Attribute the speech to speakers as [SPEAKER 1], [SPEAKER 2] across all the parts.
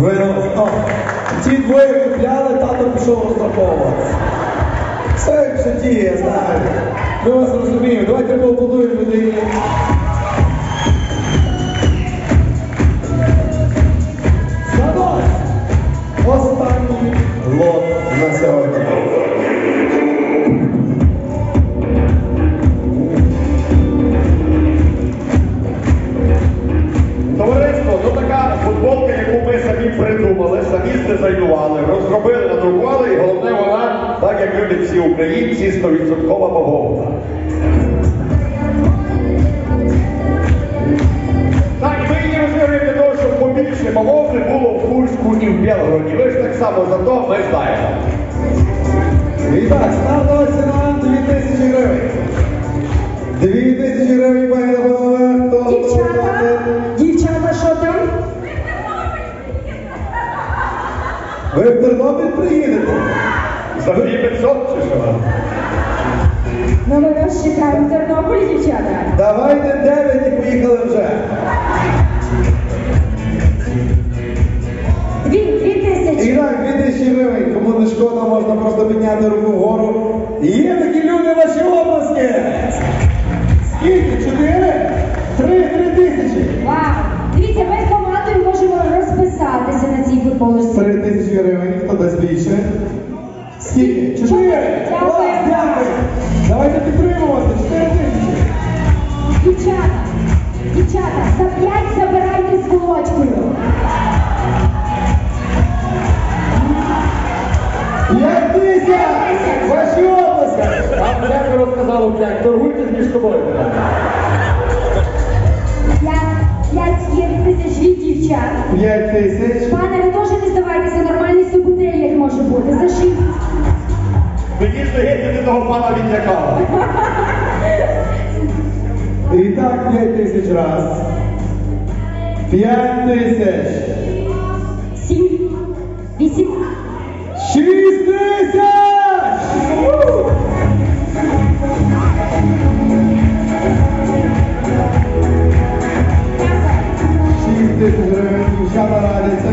[SPEAKER 1] О, ті двоє купляли, тато пішов розраховувати. Все в житті, я знаю. Ми вас розуміємо. Давайте поаплодуємо людині.
[SPEAKER 2] Самі здизайнували, розробили, надрукували, і головне вона, так як люблять всі українці, 100% бавовна. Так, ми її розіграємо для того, щоб побільше бавовни було в Курську і в Білгороді. Ви ж так само за то ми знаємо.
[SPEAKER 1] І так, стартова ціна 2000 гривень. 2000 гривень, пані Ви в Тернопіль приїдете?
[SPEAKER 2] За 500 чи що?
[SPEAKER 3] Ну ми вас чекаємо в Тернополі, дівчата.
[SPEAKER 1] Давайте 9 і поїхали вже.
[SPEAKER 3] Дві, дві
[SPEAKER 1] І
[SPEAKER 3] тисячі.
[SPEAKER 1] так, 2000 гривень. Кому не шкода, можна просто підняти руку вгору. Є такі люди в ваші обласки. Скільки? Чотири? Три, три тисячі.
[SPEAKER 3] Вау! Дивіться, ми з командою можемо розписатися на цій футболочці.
[SPEAKER 1] Три тисячі гривень, хто дасть більше? Чотири.
[SPEAKER 3] Дякую.
[SPEAKER 1] Клас, дякую. Давайте підтримувати. Чотири тисячі.
[SPEAKER 3] Дівчата, дівчата, за п'ять забирайте з.
[SPEAKER 1] П'ять тисяч! Ваші обласки!
[SPEAKER 2] Розказали, як торгуйтесь між собою.
[SPEAKER 3] П'ять, тисяч від дівчат.
[SPEAKER 1] П'ять тисяч.
[SPEAKER 3] Пане, ви теж не здавайтеся, нормальний субутиль
[SPEAKER 2] того пана відлякала.
[SPEAKER 1] І так, п'ять тисяч раз. П'ять тисяч.
[SPEAKER 3] Сім, вісім.
[SPEAKER 1] Шість тисяч! Дівчата радяться.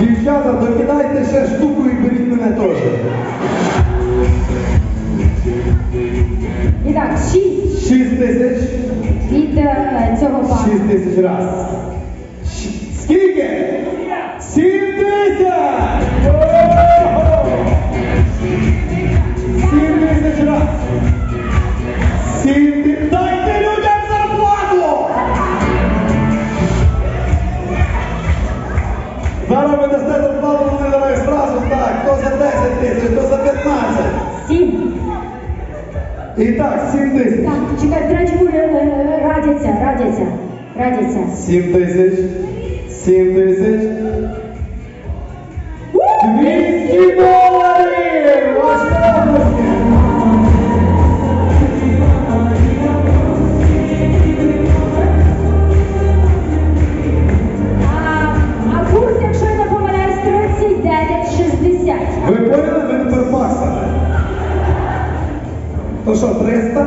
[SPEAKER 1] Дівчата, докидайте ще штуку
[SPEAKER 3] е, цього пана.
[SPEAKER 1] Шість тисяч раз. Скільки? Сім тисяч! Сім тисяч раз. Сім тисяч. Дайте людям зарплату! Зараз ви дасте зарплату, вони давай зразу так. Хто за 10 тисяч, хто за 15.
[SPEAKER 3] Сім.
[SPEAKER 1] І так, сім тисяч.
[SPEAKER 3] Так, чекай, тречку е, радяться, радяться, радяться.
[SPEAKER 1] Сім тисяч. Сім тисяч. Двісті доларів!
[SPEAKER 3] А, курс, якщо я не помиляюсь, 39,60.
[SPEAKER 1] Ви поняли, ви тепер баксами? То що, 300?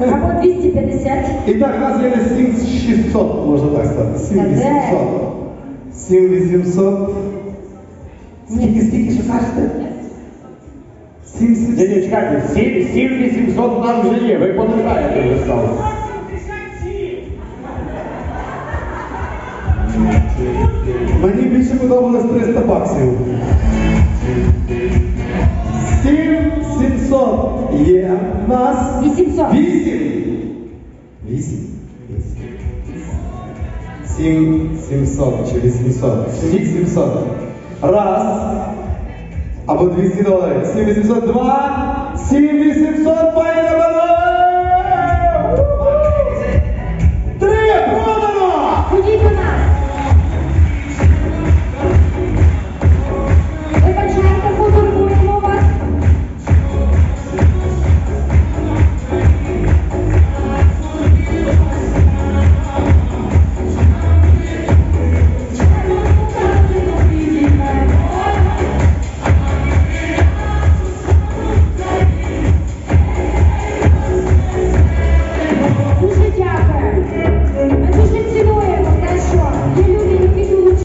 [SPEAKER 3] Або 250.
[SPEAKER 1] І так, у нас є 7600, можна так сказати. 7800. 7800. Скільки, скільки, що кажете? 7700.
[SPEAKER 2] Ні, ні, чекайте, 7, 7 800 у нас вже є, ви понижаєте вже стали.
[SPEAKER 1] Мені більше подобалось 300 баксів. Є в нас.
[SPEAKER 3] 800.
[SPEAKER 1] 8. 8. 7 700 чи 800. 700. Раз. Або 200 доларів. 7 800. Два. 7 800, пані та